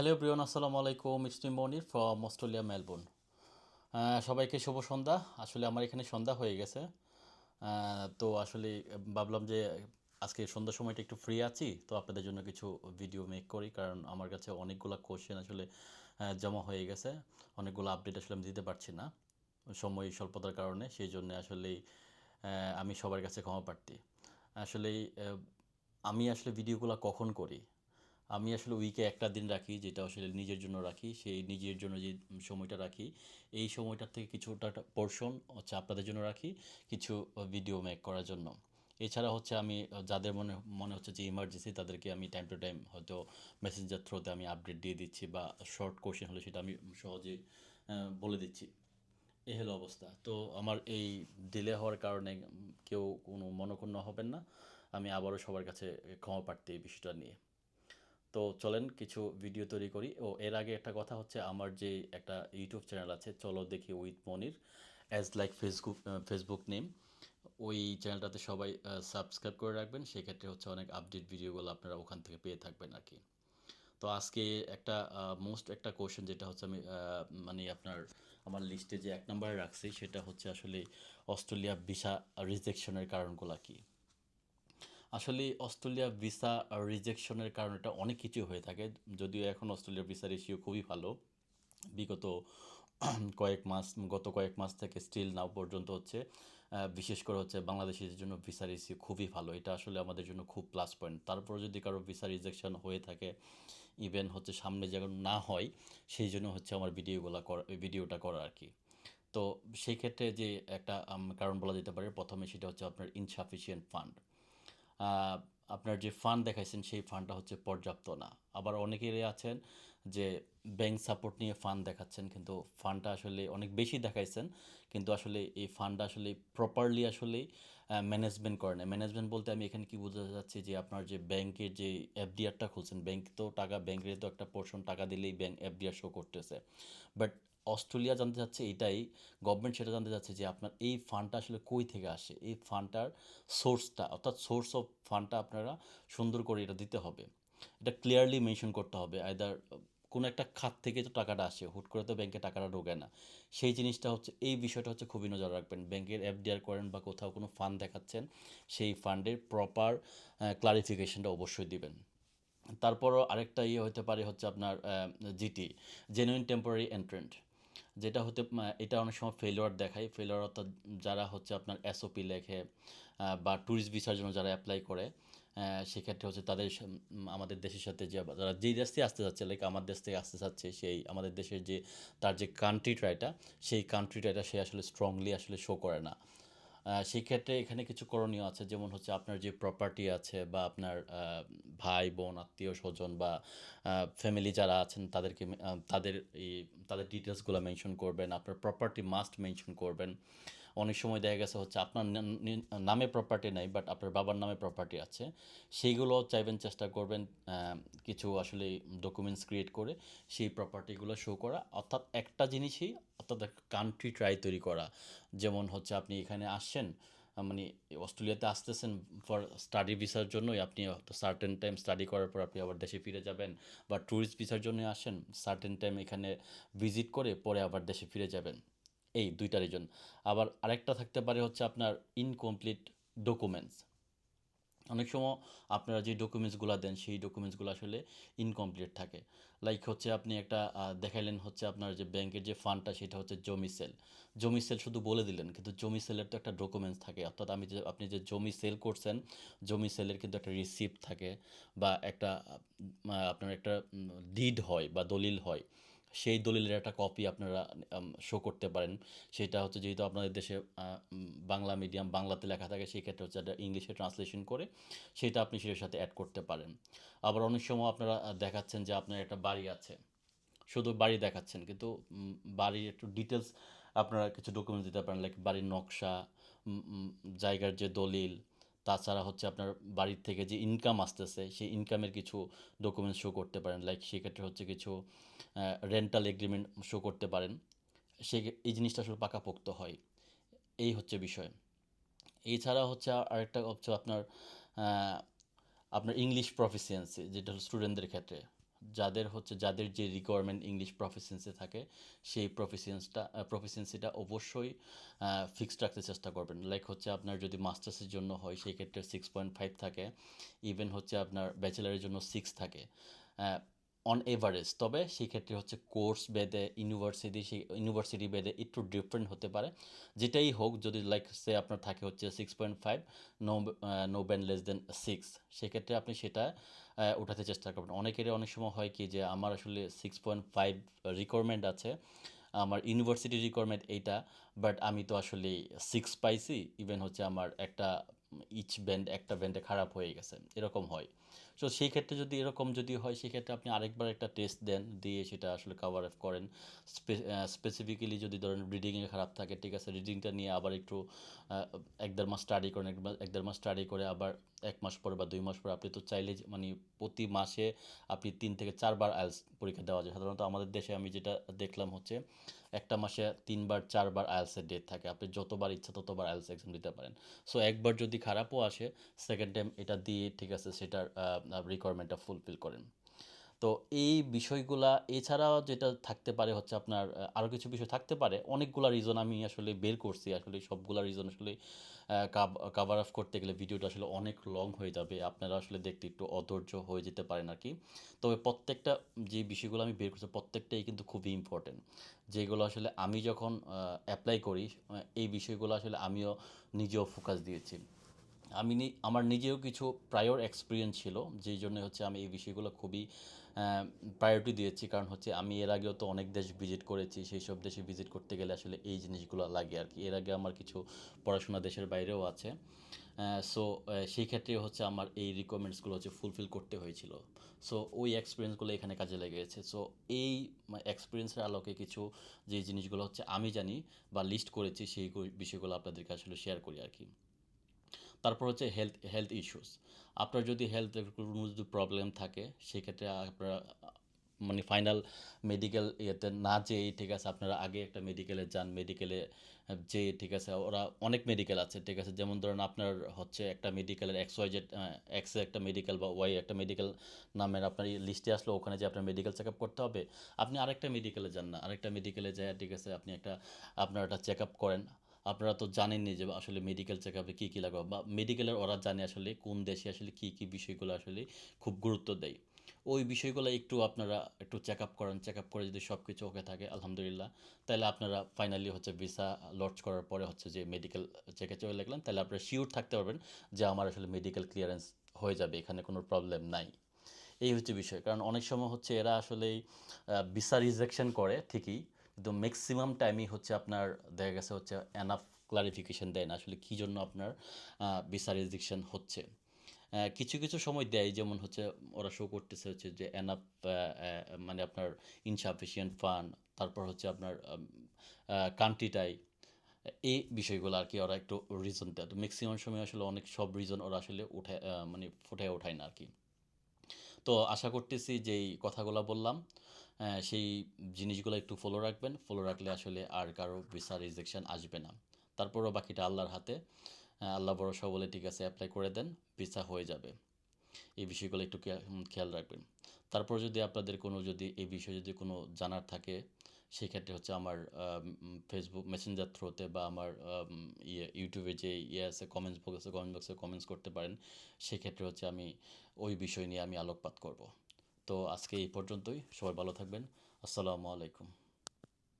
Hello ব্রিয়ন আসসালামু আলাইকুম। ইসমি মনির ফ্রম অস্ট্রেলিয়া মেলবোর্ন সবাইকে শুভ সন্ধ্যা। আসলে আমার এখানে সন্ধ্যা হয়ে গেছে। তো আসলে ভাবলাম যে আজকে সন্ধ্যার সময়টা একটু ফ্রি আছি। তো আপনাদের জন্য কিছু ভিডিও মেক করি, কারণ আমার কাছে অনেকগুলো কোশ্চেন আসলে জমা হয়ে গেছে। অনেকগুলো আপডেট আসলে আমি দিতে পারছি না, সময় স্বল্পতার কারণে। সেই জন্য আসলেই আমি সবার কাছে ক্ষমা প্রার্থী। আসলেই আমি আসলে ভিডিওগুলো কখন করি? আমি আসলে উইকে একটা দিন রাখি, যেটা আসলে নিজের জন্য রাখি, সেই নিজের জন্য যে সময়টা রাখি, এই সময়টার থেকে কিছুটা পোর্শন হচ্ছে আপনাদের জন্য রাখি, কিছু ভিডিও মেক করার জন্য। এছাড়া হচ্ছে আমি, যাদের মনে মনে হচ্ছে যে ইমার্জেন্সি তাদেরকে আমি টাইম টু টাইম হয়তো মেসেঞ্জার থ্রোতে আমি আপডেট দিয়ে দিচ্ছি বা শর্ট কোশ্চেন হলে সেটা আমি সহজে বলে দিচ্ছি। এই হলো অবস্থা। তো আমার এই ডিলে হওয়ার কারণে কেউ কোনো মনক্ষুণ্ণ হবেন না। আমি আবারও সবার কাছে ক্ষমা প্রার্থী এই বিষয়টা নিয়ে। তো চলেন কিছু ভিডিও তৈরি করি। ও, এর আগে একটা কথা হচ্ছে, আমার যে একটা ইউটিউব চ্যানেল আছে, চলো দেখি with Monir as like Facebook Facebook name ওই চ্যানেলটাতে সবাই সাবস্ক্রাইব করে রাখবেন। সেক্ষেত্রে হচ্ছে অনেক আপডেট ভিডিওগুলো আপনারা ওখান থেকে পেয়ে থাকবেন আর কি তো আজকে একটা মোস্ট একটা কোশ্চেন যেটা হচ্ছে আমি মানে আপনার, আমার লিস্টে যে এক নম্বরে রাখছি, সেটা হচ্ছে আসলে অস্ট্রেলিয়া ভিসা রিজেকশনের কারণগুলো কী? আসলে অস্ট্রেলিয়া ভিসা রিজেকশনের কারণে এটা অনেক কিছু হয়ে থাকে। যদিও এখন অস্ট্রেলিয়ার ভিসা রেশিও খুবই ভালো। বিগত কয়েক মাস, গত কয়েক মাস থেকে স্টিল নাও পর্যন্ত হচ্ছে। বিশেষ করে হচ্ছে বাংলাদেশের জন্য ভিসা রেশিও খুবই ভালো। এটা আসলে আমাদের জন্য খুব প্লাস পয়েন্ট তারপর যদি কারও ভিসা রিজেকশন হয়ে থাকে ইভেন হচ্ছে সামনে যেন না হয়, সেই জন্য হচ্ছে আমার ভিডিওগুলো করা, ভিডিওটা করা আর কি। তো সেই ক্ষেত্রে যে একটা কারণ বলা যেতে পারে, প্রথমে সেটা হচ্ছে আপনার ইনসাফিসিয়েন্ট ফান্ড আপনার যে ফান্ড দেখাইছেন, সেই ফান্ডটা হচ্ছে পর্যাপ্ত না। আবার অনেকেরই আছেন যে ব্যাংক সাপোর্ট নিয়ে ফান্ড দেখাচ্ছেন, কিন্তু ফান্ডটা আসলে অনেক বেশি দেখাইছেন, কিন্তু আসলে এই ফান্ডটা আসলে প্রপারলি আসলে ম্যানেজমেন্ট করে না ম্যানেজমেন্ট বলতে আমি এখানে কি বোঝাতে চাচ্ছি যে আপনার যে ব্যাংকের যে এফডিআরটা খুলছেন ব্যাংক তো টাকা ব্যাংকের তো একটা পোর্শন টাকা দিলেই bank F D R show করতেছে। বাট অস্ট্রেলিয়া জানতে চাচ্ছে এটাই গভর্নমেন্ট সেটা জানতে চাচ্ছে যে আপনার এই ফান্ডটা আসলে কই থেকে আসে? এই ফান্ডটার সোর্সটা অর্থাৎ সোর্স অফ ফান্ডটা আপনারা সুন্দর করে এটা দিতে হবে। এটা ক্লিয়ারলি মেনশন করতে হবে আইদার কোনো একটা খাত থেকে তো টাকাটা আসে, হুট করে তো ব্যাংকে টাকাটা ঢোকে না। সেই জিনিসটা হচ্ছে, এই বিষয়টা হচ্ছে খুবই নজর রাখবেন। ব্যাংকের এফডিআর করেন বা কোথাও কোনো ফান্ড দেখাচ্ছেন, সেই ফান্ডের প্রপার ক্লারিফিকেশনটা অবশ্যই দিবেন। তারপরও আরেকটা ইয়ে হতে পারে হচ্ছে আপনার জিটি জেনুইন টেম্পোরারি এন্ট্রেন্ট যেটা হতে এটা অনেক সময় ফেলোয়ার দেখায়। ফেলোয়ার অর্থাৎ যারা হচ্ছে আপনার এসওপি লেখে বা ট্যুরিস্ট ভিসার জন্য যারা অ্যাপ্লাই করে সেক্ষেত্রে হচ্ছে তাদের আমাদের দেশের সাথে যে যারা যেই দেশ থেকে আসতে চাচ্ছে লাইক আমার দেশ থেকে আসতে চাচ্ছে, সেই আমাদের দেশের যে, তার যে কান্ট্রিটা ট্রাইটা সেই কান্ট্রিটা ট্রাইটা সে আসলে স্ট্রংলি আসলে শো করে না। আহ, সেই ক্ষেত্রে এখানে কিছু করণীয় আছে। যেমন হচ্ছে আপনার যে প্রপার্টি আছে বা আপনার ভাই বোন আত্মীয় স্বজন বা ফ্যামিলি যারা আছেন তাদেরকে তাদের এই তাদের ডিটেলসগুলো মেনশন করবেন। আপনার প্রপার্টি মাস্ট মেনশন করবেন। অনেক সময় দেখা গেছে হচ্ছে আপনার নামে প্রপার্টি নাই বাট আপনার বাবার নামে প্রপার্টি আছে। সেইগুলো চাইবেন চেষ্টা করবেন কিছু আসলে ডকুমেন্টস ক্রিয়েট করে সেই প্রপার্টিগুলো শো করা। অর্থাৎ একটা জিনিসই, অর্থাৎ কান্ট্রি ট্রাই তৈরি করা। যেমন হচ্ছে আপনি এখানে আসছেন মানে অস্ট্রেলিয়াতে আসতেছেন ফর স্টাডি ভিসার জন্যই, আপনি সার্টেন টাইম স্টাডি করার পর আপনি আবার দেশে ফিরে যাবেন, বা ট্যুরিস্ট ভিসার জন্য আসেন সার্টেন টাইম এখানে ভিজিট করে পরে আবার দেশে ফিরে যাবেন। এই দুইটা রিজন আবার আরেকটা থাকতে পারে হচ্ছে আপনার ইনকমপ্লিট ডকুমেন্টস অনেক সময় আপনারা যে ডকুমেন্টসগুলো দেন, সেই ডকুমেন্টসগুলো আসলে ইনকমপ্লিট থাকে। লাইক হচ্ছে আপনি একটা দেখাইলেন হচ্ছে আপনার যে ব্যাংকের যে ফান্ডটা সেটা হচ্ছে জমি সেল জমি সেল শুধু বলে দিলেন, কিন্তু জমি সেলের তো একটা ডকুমেন্টস থাকে। অর্থাৎ আমি যে, আপনি যে জমি সেল করছেন জমি সেলের কিন্তু একটা রিসিপ্ট থাকে বা একটা আপনার একটা ডিড হয় বা দলিল হয়। সেই দলিলের একটা কপি আপনারা শো করতে পারেন। সেটা হচ্ছে যেহেতু আপনাদের দেশে বাংলা মিডিয়াম বাংলাতে লেখা থাকে, সেই ক্ষেত্রে হচ্ছে একটা ইংলিশে ট্রান্সলেশন করে সেটা আপনি সেটার সাথে অ্যাড করতে পারেন। আবার অনেক সময় আপনারা দেখাচ্ছেন যে আপনার একটা বাড়ি আছে। শুধু বাড়ি দেখাচ্ছেন, কিন্তু বাড়ির একটু ডিটেলস আপনারা কিছু ডকুমেন্টস দিতে পারেন লাইক বাড়ির নকশা জায়গার যে দলিল তাছাড়া হচ্ছে আপনার বাড়ির থেকে যে ইনকাম আসতেছে, সেই ইনকামের কিছু ডকুমেন্টস শো করতে পারেন। লাইক সেক্ষেত্রে হচ্ছে কিছু রেন্টাল এগ্রিমেন্ট শো করতে পারেন। সে এই জিনিসটা আসলে পাকাপোক্ত হয়। এই হচ্ছে বিষয়। এছাড়া হচ্ছে আর- আরেকটা হচ্ছে আপনার আপনার ইংলিশ প্রফিসিয়েন্সি যেটা হলো স্টুডেন্টদের ক্ষেত্রে। যাদের হচ্ছে, যাদের যে রিকোয়ারমেন্ট ইংলিশ প্রফিসিয়েন্সি থাকে, সেই প্রফিসিয়েন্সটা প্রফিসিয়েন্সিটা অবশ্যই ফিক্সড রাখতে চেষ্টা করবেন। লাইক হচ্ছে আপনার যদি মাস্টার্সের জন্য হয়, সেই ক্ষেত্রে সিক্স পয়েন্ট ফাইভ থাকে। ইভেন হচ্ছে আপনার ব্যাচেলারের জন্য সিক্স থাকে। অন এভারেজ তবে সেই ক্ষেত্রে হচ্ছে কোর্স বেদে ইউনিভার্সিটি সেই ইউনিভার্সিটি বেদে একটু ডিফারেন্ট হতে পারে। যেটাই হোক, যদি লাইক সে আপনার থাকে হচ্ছে six point five no no band less then six সেক্ষেত্রে আপনি সেটা উঠাতে চেষ্টা করবেন। অনেকেরই অনেক সময় হয় কি যে আমার আসলে সিক্স পয়েন্ট ফাইভ রিকোয়ারমেন্ট আছে, আমার ইউনিভার্সিটি রিকোয়ারমেন্ট এইটা বাট আমি তো আসলে সিক্স পাইছি ইভেন হচ্ছে আমার একটা ইচ ব্যান্ড একটা ব্যান্ডে খারাপ হয়ে গেছে, এরকম হয়। সো সেই ক্ষেত্রে যদি এরকম যদি হয় সেক্ষেত্রে আপনি আরেকবার একটা টেস্ট দেন, দিয়ে সেটা আসলে কভার আপ করেন। স্পেসিফিক্যালি যদি ধরেন রিডিংয়ে খারাপ থাকে, ঠিক আছে রিডিংটা নিয়ে আবার একটু এক দেড় মাস স্টাডি করেন, এক দেড় মাস স্টাডি করে আবার এক মাস পরে বা দুই মাস পরে আপনি তো চাইলে মানে প্রতি মাসে আপনি তিন থেকে চারবার আইএলস পরীক্ষা দেওয়া যায়। সাধারণত আমাদের দেশে আমি যেটা দেখলাম হচ্ছে একটা মাসে তিনবার, চারবার আইএলসের ডেট থাকে। আপনি যতবার ইচ্ছা ততবার আইএলস এক্সাম দিতে পারেন। সো একবার যদি খারাপও আসে সেকেন্ড টাইম এটা দিয়ে ঠিক আছে, সেটার রিকোয়ারমেন্টটা ফুলফিল করেন। তো এই বিষয়গুলা, এছাড়াও যেটা থাকতে পারে হচ্ছে আপনার আরও কিছু বিষয় থাকতে পারে। অনেকগুলা রিজন আমি আসলে বের করছি। আসলে সবগুলা রিজন আসলে কাভার আপ করতে গেলে ভিডিওটা আসলে অনেক লং হয়ে যাবে। আপনারা আসলে দেখতে একটু অধৈর্য হয়ে যেতে পারেন আর কি তবে প্রত্যেকটা, যে বিষয়গুলো আমি বের করছি, প্রত্যেকটাই কিন্তু খুবই ইম্পর্টেন্ট যেগুলো আসলে আমি যখন অ্যাপ্লাই করি, এই বিষয়গুলো আসলে আমিও নিজেও ফোকাস দিয়েছি। আমি আমার নিজেও কিছু প্রায়র এক্সপিরিয়েন্স ছিল, যেই জন্য হচ্ছে আমি এই বিষয়গুলো খুবই প্রায়োরিটি দিয়েছি। কারণ হচ্ছে আমি এর আগেও তো অনেক দেশ ভিজিট করেছি। সেই সব দেশে ভিজিট করতে গেলে আসলে এই জিনিসগুলো লাগে আর কি। এর আগে আমার কিছু পড়াশোনা দেশের বাইরেও আছে। সো সেই ক্ষেত্রে হচ্ছে আমার এই রিকোয়ারমেন্টসগুলো হচ্ছে ফুলফিল করতে হয়েছিল। সো ওই এক্সপিরিয়েন্সগুলো এখানে কাজে লেগেছে। সো এই এক্সপিরিয়েন্সের আলোকে কিছু যে জিনিসগুলো হচ্ছে আমি জানি বা লিস্ট করেছি, সেই বিষয়গুলো আপনাদেরকে আসলে শেয়ার করি আর কি। তারপর হচ্ছে হেলথ হেলথ ইস্যুস আপনার যদি হেলথ কোনো যদি প্রবলেম থাকে, সেক্ষেত্রে আপনারা মানে ফাইনাল মেডিকেল ইয়েতে না যেয়ে ঠিক আছে, আপনারা আগে একটা মেডিকেলে যান মেডিকেলে যে ঠিক আছে, ওরা অনেক মেডিকেল আছে, ঠিক আছে? যেমন ধরেন আপনার হচ্ছে একটা মেডিকেলের এক্স ওয়াই জেড এক্সে একটা মেডিকেল বা ওয়াই একটা মেডিকেল নামের আপনার লিস্টে আসলো, ওখানে যে আপনার মেডিকেল চেক আপ করতে হবে। আপনি আরেকটা মেডিকেলে যান না, আরেকটা মেডিকেলে যায় ঠিক আছে, আপনি একটা, আপনার একটা চেক আপ করেন। আপনারা তো জানেনই যে আসলে মেডিকেল চেক আপে কী কী লাগবে বা মেডিকেলের ওরা জানে আসলে কোন দেশে আসলে কী কী বিষয়গুলো আসলে খুব গুরুত্ব দেয়। ওই বিষয়গুলো একটু আপনারা একটু চেক আপ করেন চেক আপ করে যদি সব কিছু ওকে থাকে, আলহামদুলিল্লাহ। তাহলে আপনারা ফাইনালি হচ্ছে ভিসা লঞ্চ করার পরে হচ্ছে যে মেডিকেল চেকে চলে লাগলেন তাহলে আপনারা শিওর থাকতে পারবেন যে আমার আসলে মেডিকেল ক্লিয়ারেন্স হয়ে যাবে, এখানে কোনো প্রবলেম নাই। এই হচ্ছে বিষয়। কারণ অনেক সময় হচ্ছে এরা আসলে ভিসা রিজেকশন করে ঠিকই কিন্তু ম্যাক্সিমাম টাইমই হচ্ছে আপনার, দেখা গেছে হচ্ছে এনাফ ক্লারিফিকেশন দেয় না আসলে কী জন্য আপনার ভিসা রিজেকশন হচ্ছে। কিছু কিছু সময় দেয়, যেমন হচ্ছে ওরা শো করতেছে হচ্ছে যে এনাফ মানে আপনার ইনসাফিসিয়েন্ট ফান্ড তারপর হচ্ছে আপনার কান্ট্রিটাই এই বিষয়গুলো আর কি ওরা একটু রিজন দেয়। তো ম্যাক্সিমাম সময় আসলে অনেক, সব রিজন ওরা আসলে উঠে মানে ফুটে ওঠায় না আর কি। তো আশা করতেছি যেই কথাগুলো বললাম সেই জিনিসগুলো একটু ফলো রাখবেন। ফলো রাখলে আসলে আর কারও ভিসা রিজেকশান আসবে না। তারপরও বাকিটা আল্লাহর হাতে। আল্লাহ ভরসা বলে ঠিক আছে অ্যাপ্লাই করে দেন ভিসা হয়ে যাবে। এই বিষয়গুলো একটু খেয়া- খেয়াল রাখবেন। তারপর যদি আপনাদের কোনো যদি এই বিষয়ে যদি কোনো জানার থাকে, সেক্ষেত্রে হচ্ছে আমার ফেসবুক মেসেঞ্জার থ্রুতে বা আমার ইয়ে ইউটিউবে যে ইয়ে আছে কমেন্টস বক্সে কমেন্ট বক্সে কমেন্টস করতে পারেন। সেক্ষেত্রে হচ্ছে আমি ওই বিষয় নিয়ে আমি আলোকপাত করব। তো আজকে এই পর্যন্তই। সবাই ভালো থাকবেন। আসসালামু আলাইকুম।